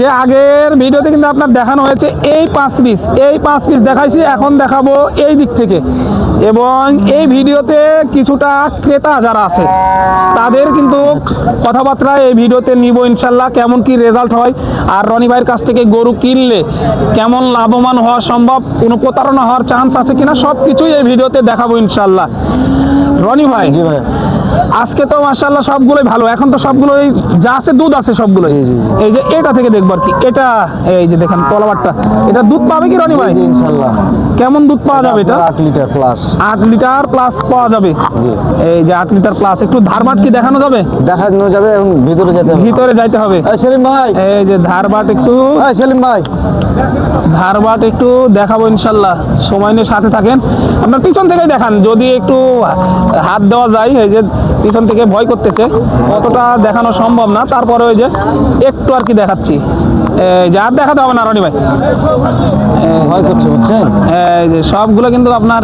যে আগের ভিডিওতে কিন্তু আপনার দেখানো হয়েছে এই পাঁচ পিস এই পাঁচ পিস দেখাইছি, এখন দেখাবো এই দিক থেকে। এবং এই ভিডিওতে কিছুটা ক্রেতা যারা আছে, তাদের কিন্তু কথাবার্তা এই ভিডিওতে নিব ইনশাল্লাহ, কেমন কি রেজাল্ট হয়। আর রনি ভাইয়ের কাছ থেকে গরু কিনলে কেমন লাভবান হওয়া সম্ভব, কোনো প্রতারণা হওয়ার চান্স আছে কিনা সব কিছুই এই ভিডিওতে দেখাবো ইনশাল্লাহ। রনি ভাই, জি ভাই। আজকে তো মাশাল্লাহ সবগুলোই ভালো। এখন তো সবগুলোই যা আছে দুধ আছে সবগুলোই। এই যে এটা থেকে দেখব আর কি। এটা এই যে দেখেন তলাবারটা। এটা দুধ পাবে কি রনি ভাই? জি ইনশাল্লাহ কেমন দুধ পাওয়া যাবে এটা? আট লিটার প্লাস আট লিটার প্লাস পাওয়া যাবে। এই যে আট লিটার প্লাস একটু ধারবাট কি দেখানো যাবে? দেখানো যাবে এবং ভিতরে যেতে হবে। ভিতরে যাইতে হবে। এই সেলিম ভাই। এই যে ধারবাট একটু। এই সেলিম ভাই। ধারবাট একটু দেখাবো ইনশাল্লাহ সময় নিয়ে সাথে থাকেন। আপনার পিছন থেকেই দেখান। যদি একটু হাত দেওয়া যায় এই যে পিছন থেকে ভয় করতেছে। অতটা দেখানো সম্ভব না। তারপরে ওই যে একটু আর কি দেখাচ্ছি। এই যে আর দেখাতে হবে না রনি ভাই। ভয় করছে বুঝছেন? এই যে সবগুলো কিন্তু আপনার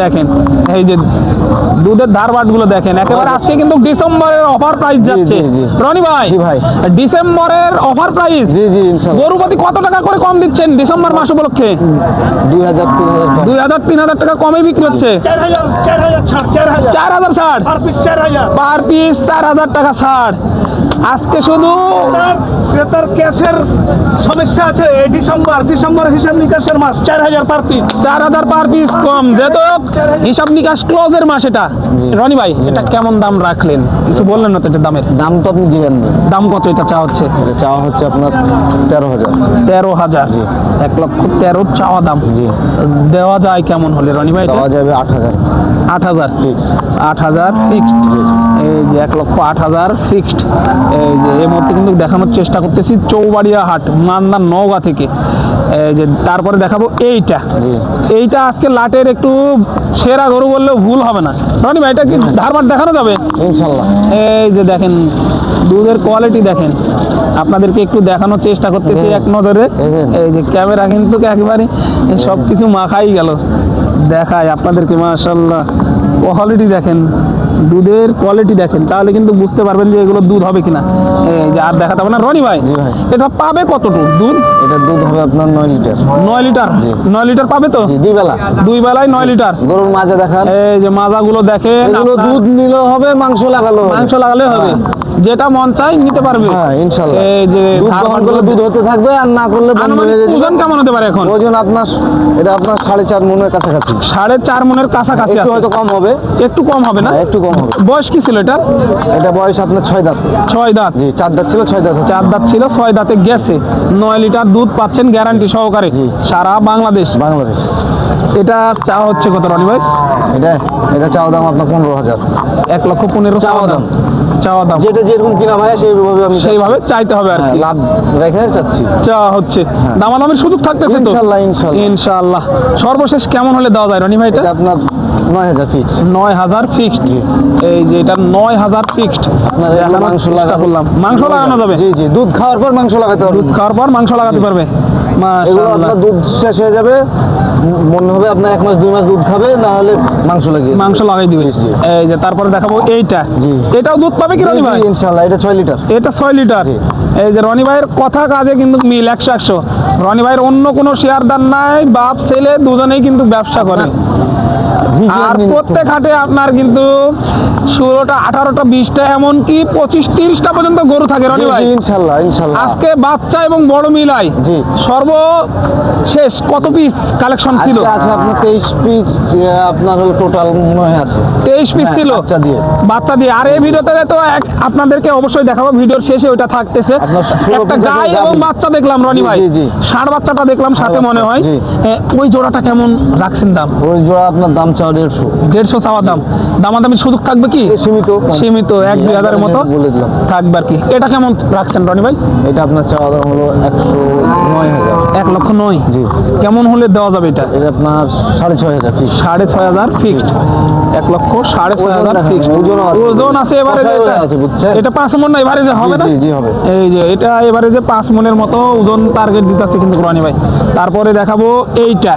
দেখেন এই যে দুধের ধারবাটগুলো দেখেন একেবারে আজকে কিন্তু ডিসেম্বরের অফার প্রাইস যাচ্ছে। রনি ভাই জি ভাই। ডিসেম্বরের অফার প্রাইস জি জি গরুপতি কত টাকা করে কম দিচ্ছেন ডিসেম্বর মাস উপলক্ষে? দুই হাজার তিন হাজার দুই হাজার তিন হাজার টাকা কমে বিক্রি হচ্ছে। চার হাজার চার হাজার চার হাজার। চার হাজার ছাড়? আর পিস চার হাজার। পার পিস চার হাজার টাকা ছাড়। আজকে শুধু ক্রেতার ক্যাশের সমস্যা আছে। এই ডিসেম্বর ডিসেম্বর হিসাব নিকাশের মাস চার হাজার পার পিস। চার হাজার পার পিস কম। যেহেতু হিসাব নিকাশ ক্লোজের মাস এটা। রনি ভাই এটা কেমন দাম রাখলেন? কিছু বললেন না তো এটা দামের? দাম তো আপনি দিবেন না। দাম কত এটা চা হচ্ছে? চাওয়া হচ্ছে আপনার তেরো হাজার। তেরো হাজার। এক লক্ষ তেরো চাওয়া দাম। জি। দেওয়া যায় কেমন হলে রনি ভাই দেওয়া যাবে আট হাজার। আট হাজার. আট হাজার ফিক্সড এই যে এক লক্ষ আট হাজার ফিক্সড এই যে এই মুহূর্তে কিন্তু দেখানোর চেষ্টা করতেছি চৌবাড়িয়া হাট মান্দা নওগাঁ থেকে। এই যে তারপরে দেখাবো এইটা। এইটা আজকে লাটের একটু সেরা গরু বললেও ভুল হবে না। রনি ভাই এটা কি ধারবার দেখানো যাবে? ইনশাল্লাহ। এই যে দেখেন দুধের কোয়ালিটি দেখেন। আপনাদেরকে একটু দেখানোর চেষ্টা করতেছি এক নজরে। এই যে ক্যামেরা কিন্তু একেবারে সব কিছু মাখাই গেল। দেখায় আপনাদেরকে মাশাল্লাহ। কোয়ালিটি দেখেন। দুধের কোয়ালিটি দেখেন তাহলে কিন্তু বুঝতে পারবেন যে এগুলো দুধ হবে কিনা। এই যে আর দেখাতে হবে না রনি ভাই এটা পাবে কতটুকু দুধ? এটা দুধ হবে আপনার নয় লিটার। নয় লিটার? নয় লিটার পাবে তো? দুই বেলা। দুই বেলায় নয় লিটার। গরুর মাঝে দেখান। এই যে মাজাগুলো দেখেন এগুলো দুধ নিলেও হবে মাংস লাগালো মাংস লাগালে হবে। যেটা মন চাই নিতে পারবে। হ্যাঁ ইনশাল্লাহ। এই যে দুধ করলে দুধ হতে থাকবে আর না করলে বন্ধ হয়ে যাবে ওজন কেমন হতে পারে এখন? ওজন আপনার এটা আপনার সাড়ে চার মনের কাছাকাছি। সাড়ে চার মনের কাছাকাছি আছে। হয়তো কম হবে। একটু কম হবে না? হ্যাঁ, একটু কম হবে। বয়স কি ছিল এটা? এটা বয়স আপনার ছয় দাঁত। ছয় দাঁত। জি চার দাঁত ছিল ছয় দাঁত। চার দাঁত ছিল ছয় দাঁতে গেছে। নয় লিটার দুধ পাচ্ছেন গ্যারান্টি সহকারে। সারা বাংলাদেশ। বাংলাদেশ। এটা চা হচ্ছে কত রনি ভাই? এটা এটা চাওয়া দাম আপনার পনেরো হাজার। এক লক্ষ পনেরো চাওয়া দাম। চাওয়া দাম। যেটা যেরকম কিনা ভাই সেইভাবে আমি সেইভাবে চাইতে হবে আর হ্যাঁ, লাভ রেখে চাচ্ছি। চাওয়া হচ্ছে। দামাদামের সুযোগ থাকতেছে তো? ইনশাল্লাহ, ইনশাল্লাহ। ইনশাল্লাহ। সর্বশেষ কেমন হলে দেওয়া যায় রনি ভাই এটা? আপনার নয় হাজার ফিক্স নয় হাজার ফিক্সড এই যে এটা নয় হাজার ফিক্সড আপনার মাংস লাগানো করলাম। মাংস লাগানো যাবে? জি জি। দুধ খাওয়ার পর মাংস লাগাতে হবে দুধ খাওয়ার পর মাংস লাগাতে পারবে? এগুলো মাশাআল্লাহ আপনার দুধ শেষ হয়ে যাবে। মনে হবে আপনার এক মাস দুই মাস দুধ খাবে না হলে মাংস লাগিয়ে মাংস লাগাই। এই যে তারপরে দেখাবো এইটা। জি। এটাও দুধ পাবে কি রনি ভাই? এটা ছয় লিটার। এটা ছয় লিটার। এই যে রনি ভাইয়ের কথা কাজে কিন্তু মিল একশো একশো। রনি ভাইয়ের অন্য কোনো শেয়ারদার নাই বাপ ছেলে দুজনেই কিন্তু ব্যবসা করে। আর প্রত্যেক হাটে আপনার কিন্তু ষোলোটা আঠারোটা বিশটা এমনকি পঁচিশ তিরিশটা পর্যন্ত গরু থাকে রনি ভাই। ইনশাল্লাহ ইনশাল্লাহ। আজকে বাচ্চা এবং বড় মিলাই জি। সর্ব শেষ কত পিস কালেকশন ছিল? আজকে আছে আপনার তেইশ পিস আপনার হলো টোটাল মনে হয় আছে। তেইশ পিস হ্যাঁ, ছিল? বাচ্চা দিয়ে। বাচ্চা দিয়ে। আর এই ভিডিওতে তো এক- আপনাদেরকে অবশ্যই দেখাবো ভিডিওর শেষে ওইটা থাকতেছে। একটা গাই এবং বাচ্চা দেখলাম রনি ভাই। জি, জি। ষাঁড় বাচ্চাটা দেখলাম সাথে মনে হয়। ওই জোড়াটা কেমন রাখছেন দাম? ওই জোড়া আপনার দাম চাওয়া দেড়শো। দেড়শো চাওয়া দাম। দামাদামি সুযোগ থাকবে কি? সীমিত। সীমিত এক দুই হাজারের মতো বলে দিলাম। থাকবে আর কি। এটা কেমন রাখছেন রনি ভাই? এটা আপনার চাওয়া দাম হলো একশো নয় হাজার। এক লক্ষ নয়। জি। কেমন হলে দেওয়া যাবে এটা? এটা আপনার সাড়ে ছয় হাজার সাড়ে ছয় হাজার ফিক্সড এক লক্ষ সাড়ে ছয় হাজার ওজন ফিক্সড আছে। ওজন আছে এবারে এটা- আছে, বুঝছেন? এটা পাঁচ মন না এবারে যে হবে না? জি, হবে। এই যে এটা এবারে যে পাঁচ মনের মতো ওজন টার্গেট দিতেছে কিন্তু ভাই। তারপরে দেখাবো এইটা।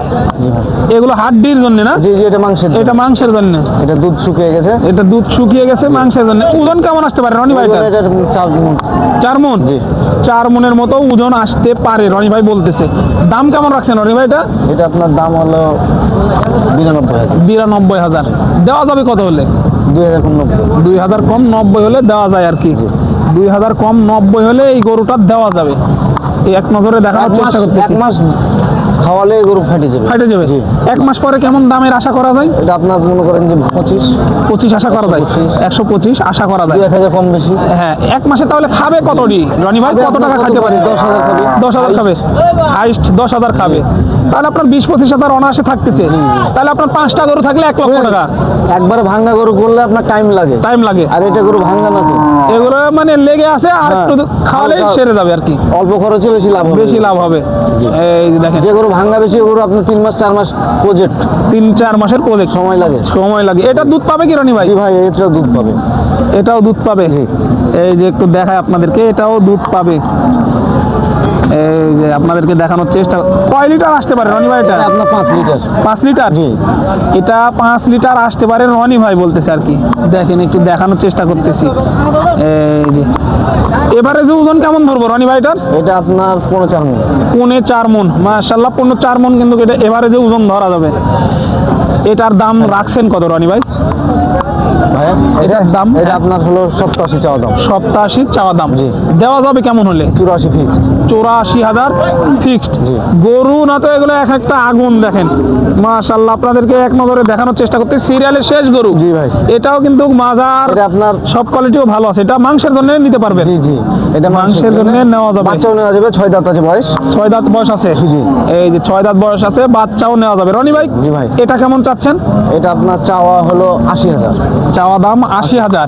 এগুলো হাড্ডির জন্য না? জি জি এটা মাংসের এটা মাংসের জন্য। এটা দুধ শুকিয়ে গেছে। এটা দুধ শুকিয়ে গেছে মাংসের জন্য। ওজন কেমন আসতে পারে রনি ভাই এটা? চার মণ। চার মন? জি। চার মনের মতো ওজন আসতে পারে রনি ভাই বলতেছে। দাম কেমন রাখছেন রনি ভাই এটা? এটা আপনার দাম হলো বিরানব্বই হাজার। বিরানব্বই হাজার। দেওয়া যাবে কত হলে? দুই হাজার নব্বই। দুই হাজার কম নব্বই হলে দেওয়া যায় আর কি। দুই হাজার কম নব্বই হলে এই গরুটা দেওয়া যাবে। এক নজরে দেখানোর এক মাস চেষ্টা এক করতেছি মাস খাওয়ালে গরু ফাটে যাবে। ফাটে যাবে। এক মাস পরে কেমন দামের আশা করা যায়? এটা আপনার মনে করেন যে পঁচিশ। পঁচিশ আশা করা যায়? একশো পঁচিশ আশা করা যায়? এক হাজার কম বেশি। হ্যাঁ এক মাসে তাহলে খাবে কতটি রনি ভাই কত টাকা খাইতে পারে? দশ হাজার খাবে। দশ হাজার খাবে। হাইস্ট দশ হাজার খাবে। তাহলে আপনার বিশ পঁচিশ হাজার অনায়াসে থাকতেছে। তাহলে আপনার পাঁচটা গরু থাকলে এক লক্ষ টাকা। একবারে ভাঙ্গা গরু করলে আপনার টাইম লাগে। টাইম লাগে। আর এটা গরু ভাঙ্গা না এগুলো মানে লেগে আছে আর হ্যাঁ। একটু খাওয়ালে সেরে যাবে আর কি। অল্প খরচে বেশি লাভ হবে। বেশি লাভ হবে। এই যে দেখেন। গরু ভাঙা বেশি গরু আপনার তিন মাস চার মাস প্রজেক্ট তিন চার মাসের প্রজেক্ট সময় লাগে। সময় লাগে। এটা দুধ পাবে কি রানি ভাই? জি ভাই এটা দুধ পাবে। এটাও দুধ পাবে? এই যে একটু দেখায় আপনাদেরকে এটাও দুধ পাবে। যে আপনাদেরকে দেখানোর চেষ্টা কয় লিটার আসতে পারে রনি ভাই এটা? আপনার পাঁচ লিটার। পাঁচ লিটার? জি। এটা পাঁচ লিটার আসতে পারে রনি ভাই বলতেছে আর কি। দেখেন একটু দেখানোর চেষ্টা করতেছি। এই যে। এবারে যে ওজন কেমন ধরবো রনি ভাইটার এটা আপনার পনেরো চার মণ পনে চার মন। মাশাল্লাহ পনেরো চার মন কিন্তু এটা এবারে যে ওজন ধরা যাবে। এটার দাম রাখছেন কত রনি ভাই? ভাইয়া এটা এটার দাম? এটা আপনার হলো সপ্তাশি চাওয়া দাম। সপ্তাশি চাওয়া দাম। জি। দেওয়া যাবে কেমন হলে? চুরাশি ফিক্সড চৌরাশি হাজার ফিক্সড জি। গরু না তো এগুলো এক একটা আগুন দেখেন। মাশাল্লাহ আপনাদেরকে এক নজরে দেখানোর চেষ্টা করতে সিরিয়ালের শেষ গরু। জি ভাই। এটাও কিন্তু মাজার আপনার সব কোয়ালিটিও ভালো আছে। এটা মাংসের জন্য নিতে পারবেন। জি জি। এটা মাংসের জন্য নেওয়া যাবে। বাচ্চাও নেওয়া যাবে ছয় দাঁত আছে বয়স। ছয় দাঁত বয়স আছে। জি। এই যে ছয় দাঁত বয়স আছে বাচ্চাও নেওয়া যাবে। রনি ভাই জি ভাই। এটা কেমন চাচ্ছেন? এটা আপনার চাওয়া হলো আশি হাজার। চাওয়া দাম আশি হাজার।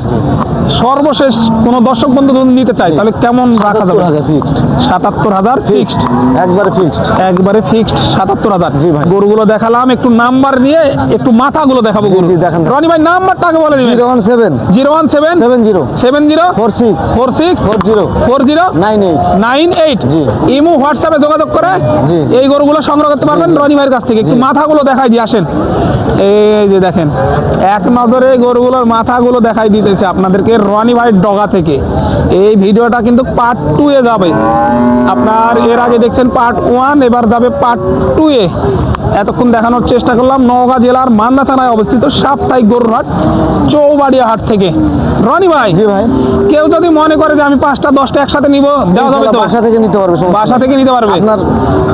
সর্বশেষ কোন দর্শক বন্ধু যদি নিতে চাই তাহলে কেমন রাখা যাবে? ফিক্সড সাতাত্তর হাজার ফিক্সড একবারে ফিক্সড একবারে ফিক্সড সাতাত্তর হাজার। জি ভাই। গরুগুলো দেখালাম একটু নাম্বার নিয়ে একটু মাথাগুলো দেখাবো গরু। দেখান। রনি ভাই নাম্বারটা আগে বলে দিবেন। Zero one seven. Zero one seven. Seven zero. Seven zero. Four six. Four six. Four zero. Four zero. Nine eight. Nine eight. G. Imo হোয়াটসঅ্যাপে যোগাযোগ করে জি। এই গরুগুলো সংগ্রহ করতে পারবেন রনি ভাইয়ের কাছ থেকে। একটু মাথাগুলো দেখাই দিয়ে আসেন। এই যে দেখেন এক নজরে গরুগুলোর মাথাগুলো দেখাই দিতেছে আপনাদেরকে। রনি ভাইয়ের ডগা থেকে। এই ভিডিওটা কিন্তু পার্ট টু এ যাবে। আপনার এর আগে দেখছেন পার্ট ওয়ান এবার যাবে পার্ট টু এ। এতক্ষণ দেখানোর চেষ্টা করলাম নওগাঁ জেলার মান্না থানায় অবস্থিত সাপ্তাহিক গরুর হাট চৌবাড়িয়া হাট থেকে। রনি ভাই জি ভাই। কেউ যদি মনে করে যে আমি পাঁচটা দশটা একসাথে নিব দেওয়া যাবে তো? বাসা থেকে নিতে পারবে বাসা থেকে নিতে পারবে? আপনার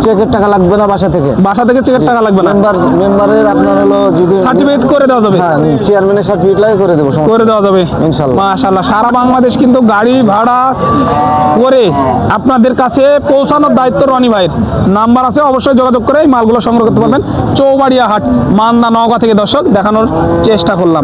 চেকের টাকা লাগবে না বাসা থেকে। বাসা থেকে চেকের টাকা লাগবে না? মেম্বার মেম্বারের আপনার হলো যদি সার্টিফিকেট করে দেওয়া যাবে? হ্যাঁ চেয়ারম্যানের সার্টিফিকেট লাগে করে দেবো করে দেওয়া যাবে। মাশাল্লাহ সারা বাংলাদেশ কিন্তু গাড়ি ভাড়া করে আপনাদের কাছে পৌঁছানোর দায়িত্ব রনি ভাইয়ের। নাম্বার আছে, অবশ্যই যোগাযোগ করে এই মালগুলো সংগ্রহ করতে পারবেন। চৌবাড়িয়া হাট মান্দা নওগাঁ থেকে দর্শক দেখানোর চেষ্টা করলাম।